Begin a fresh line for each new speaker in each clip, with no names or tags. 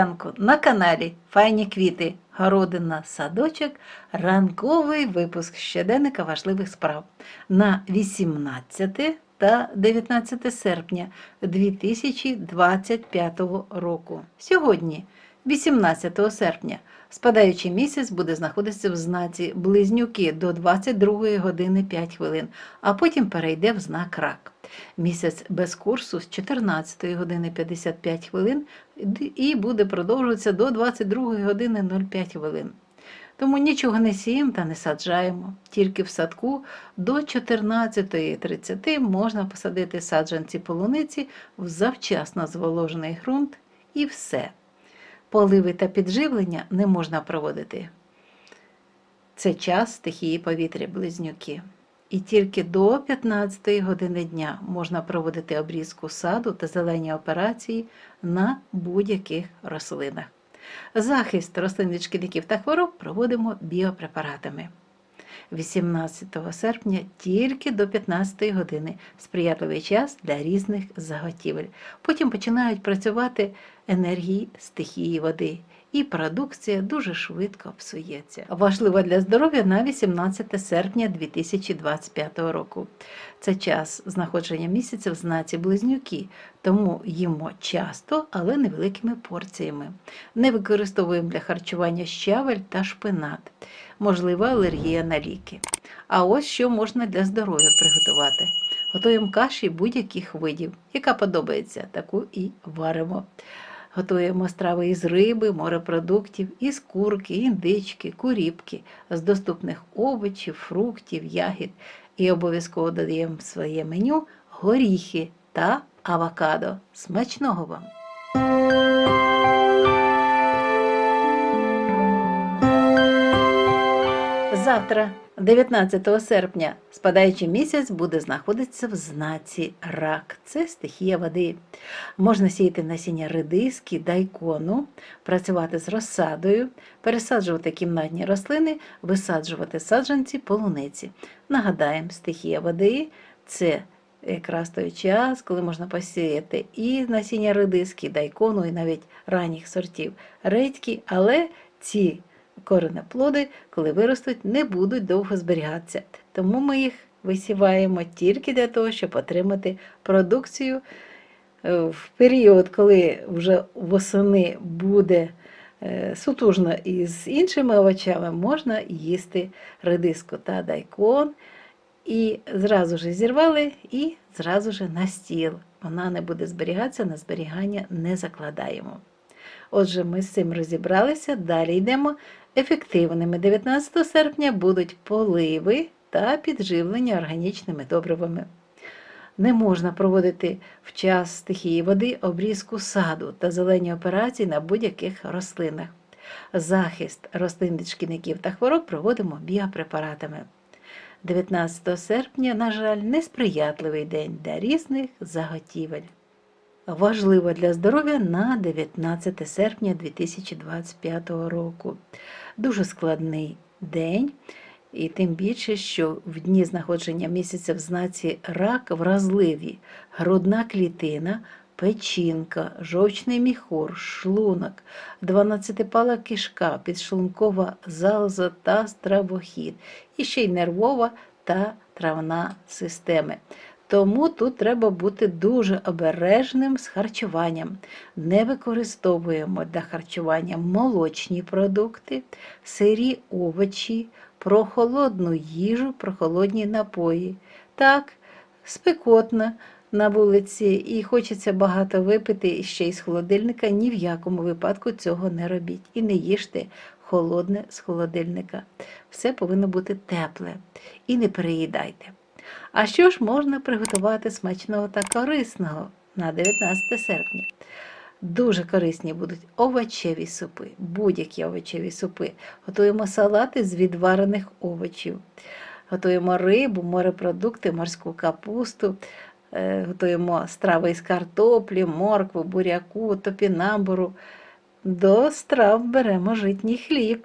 ранку. На каналі Файні квіти, городина, садочок, ранковий випуск щоденника важливих справ. На 18 та 19 серпня 2025 року. Сьогодні, 18 серпня, спадаючий місяць буде знаходитися в знаці Близнюки до 22 години 5 хвилин, а потім перейде в знак Рак. Місяць без курсу з 14 години 55 хвилин і буде продовжуватися до 22 години 05 хвилин. Тому нічого не сіємо та не саджаємо. Тільки в садку до 14.30 можна посадити саджанці полуниці в завчасно зволожений ґрунт і все. Поливи та підживлення не можна проводити. Це час стихії повітря близнюки. І тільки до 15 години дня можна проводити обрізку саду та зелені операції на будь-яких рослинах. Захист рослин від шкідників та хвороб проводимо біопрепаратами. 18 серпня тільки до 15 години сприятливий час для різних заготівель. Потім починають працювати енергії стихії води, і продукція дуже швидко псується. Важливо для здоров'я на 18 серпня 2025 року. Це час знаходження місяця в знаці близнюки, тому їмо часто, але невеликими порціями. Не використовуємо для харчування щавель та шпинат, можлива алергія на ліки. А ось що можна для здоров'я приготувати. Готуємо каші будь-яких видів, яка подобається, таку і варимо. Готуємо страви із риби, морепродуктів, із курки, індички, куріпки, з доступних овочів, фруктів, ягід. І обов'язково додаємо в своє меню горіхи та авокадо. Смачного вам! Завтра, 19 серпня, спадаючий місяць буде знаходитися в знаці рак. Це стихія води. Можна сіяти насіння редиски, дайкону, працювати з розсадою, пересаджувати кімнатні рослини, висаджувати саджанці полуниці. Нагадаємо, стихія води це якраз той час, коли можна посіяти і насіння редиски, дайкону, і навіть ранніх сортів редьки, але ці коренеплоди, коли виростуть, не будуть довго зберігатися. Тому ми їх висіваємо тільки для того, щоб отримати продукцію е, в період, коли вже восени буде е, сутужно із іншими овочами, можна їсти редиску та дайкон. І зразу ж зірвали, і зразу ж на стіл. Вона не буде зберігатися, на зберігання не закладаємо. Отже, ми з цим розібралися, далі йдемо. Ефективними 19 серпня будуть поливи та підживлення органічними добривами. Не можна проводити в час стихії води обрізку саду та зелені операції на будь-яких рослинах. Захист рослин від шкідників та хвороб проводимо біопрепаратами. 19 серпня, на жаль, несприятливий день для різних заготівель. Важливо для здоров'я на 19 серпня 2025 року. Дуже складний день, і тим більше, що в дні знаходження місяця в знаці рак вразливі грудна клітина, печінка, жовчний міхур, шлунок, 12-пала кишка, підшлункова залоза та стравохід, і ще й нервова та травна системи. Тому тут треба бути дуже обережним з харчуванням. Не використовуємо для харчування молочні продукти, сирі овочі, прохолодну їжу, прохолодні напої. Так, спекотно на вулиці і хочеться багато випити ще із холодильника. Ні в якому випадку цього не робіть. І не їжте холодне з холодильника. Все повинно бути тепле. І не переїдайте. А що ж можна приготувати смачного та корисного на 19 серпня? Дуже корисні будуть овочеві супи, будь-які овочеві супи. Готуємо салати з відварених овочів. Готуємо рибу, морепродукти, морську капусту, е, готуємо страви із картоплі, моркву, буряку, топінамбуру. До страв беремо житній хліб.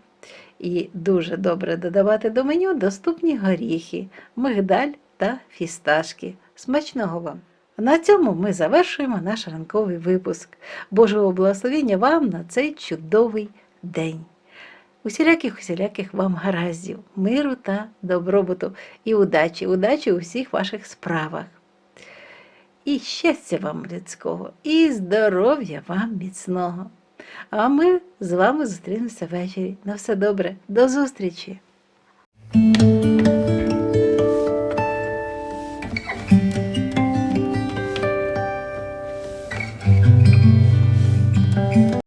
І дуже добре додавати до меню доступні горіхи, мигдаль та фісташки. Смачного вам! На цьому ми завершуємо наш ранковий випуск. Божого благословення вам на цей чудовий день. Усіляких усіляких вам гараздів, миру та добробуту і удачі, удачі у всіх ваших справах. І щастя вам людського, і здоров'я вам міцного. А ми з вами зустрінемося ввечері. На все добре, до зустрічі!